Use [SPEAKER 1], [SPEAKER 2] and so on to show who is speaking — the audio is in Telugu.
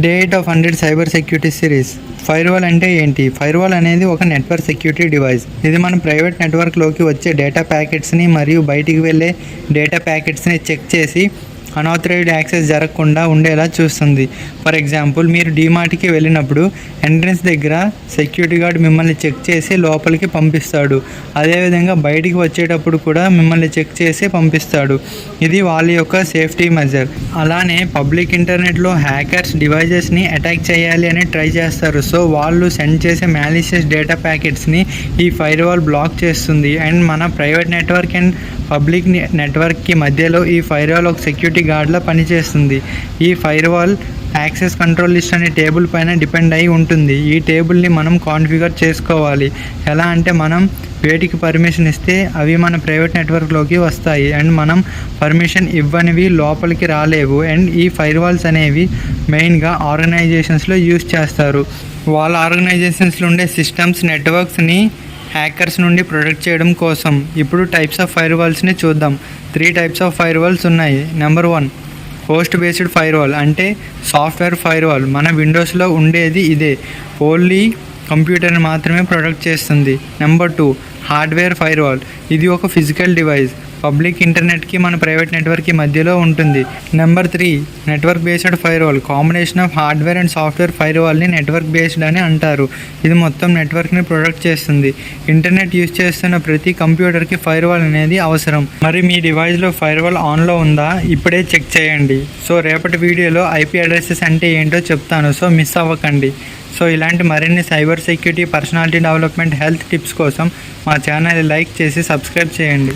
[SPEAKER 1] Date of hundred cyber security series firewall అంటే ఏంటి? ఫైర్వాల్ అనేది ఒక నెట్వర్క్ సెక్యూరిటీ డివైస్ ఇది మన ప్రైవేట్ నెట్వర్క్లోకి వచ్చే డేటా ప్యాకెట్స్ని మరియు బయటికి వెళ్ళే డేటా ప్యాకెట్స్ని చెక్ చేసి అనాథరైజ్డ్ యాక్సెస్ జరగకుండా ఉండేలా చూస్తుంది. ఫర్ ఎగ్జాంపుల్ మీరు డీమార్ట్కి వెళ్ళినప్పుడు ఎంట్రన్స్ దగ్గర సెక్యూరిటీ గార్డ్ మిమ్మల్ని చెక్ చేసి లోపలికి పంపిస్తాడు. అదేవిధంగా బయటికి వచ్చేటప్పుడు కూడా మిమ్మల్ని చెక్ చేసి పంపిస్తాడు. ఇది వాళ్ళ యొక్క సేఫ్టీ మెజర్ అలానే పబ్లిక్ ఇంటర్నెట్లో హ్యాకర్స్ డివైజెస్ని అటాక్ చేయాలి అని ట్రై చేస్తారు. సో వాళ్ళు సెండ్ చేసే మ్యాలిషియస్ డేటా ప్యాకెట్స్ని ఈ ఫైర్ వాల్ బ్లాక్ చేస్తుంది. అండ్ మన ప్రైవేట్ నెట్వర్క్ అండ్ పబ్లిక్ నెట్వర్క్కి మధ్యలో ఈ ఫైర్ వాల్ ఒక సెక్యూరిటీ గార్డ్లా పనిచేస్తుంది. ఈ fire wall access control list అనే టేబుల్ పైన డిపెండ్ అయి ఉంటుంది. ఈ టేబుల్ని మనం కాన్ఫిగర్ చేసుకోవాలి. ఎలా అంటే మనం వేటికి పర్మిషన్ ఇస్తే అవి మన ప్రైవేట్ నెట్వర్క్లోకి వస్తాయి. అండ్ మనం పర్మిషన్ ఇవ్వనివి లోపలికి రాలేవు. అండ్ ఈ ఫైర్ వాల్స్ అనేవి మెయిన్గా ఆర్గనైజేషన్స్లో యూస్ చేస్తారు. వాళ్ళ ఆర్గనైజేషన్స్లో ఉండే సిస్టమ్స్ నెట్వర్క్స్ని హ్యాకర్స్ నుండి ప్రొటెక్ట్ చేయడం కోసం ఇప్పుడు టైప్స్ ఆఫ్ ఫైర్ వాల్స్ని చూద్దాం. Three types of fire walls ఉన్నాయి. Number one host based firewall అంటే సాఫ్ట్వేర్ ఫైర్ వాల్ మన విండోస్లో ఉండేది ఇదే. ఓన్లీ కంప్యూటర్ని మాత్రమే ప్రొటెక్ట్ చేస్తుంది. Number two hardware fire wall ఇది ఒక ఫిజికల్ డివైస్. పబ్లిక్ ఇంటర్నెట్కి మన ప్రైవేట్ నెట్వర్క్కి మధ్యలో ఉంటుంది. Number three network based firewall. Combination of hardware and software ఫైర్వాల్ని network based అని అంటారు. ఇది మొత్తం నెట్వర్క్ని ప్రొటెక్ట్ చేస్తుంది. ఇంటర్నెట్ యూజ్ చేస్తున్న ప్రతి కంప్యూటర్కి ఫైర్వాల్ అనేది అవసరం. మరి మీ డివైస్లో ఫైర్వాల్ ఆన్లో ఉందా? ఇప్పుడే చెక్ చేయండి. సో రేపటి వీడియోలో ఐపీ అడ్రసెస్ అంటే ఏంటో చెప్తాను. సో మిస్ అవ్వకండి. సో ఇలాంటి మరిన్ని cyber security personality development health tips కోసం మా ఛానల్ లైక్ చేసి సబ్స్క్రైబ్ చేయండి.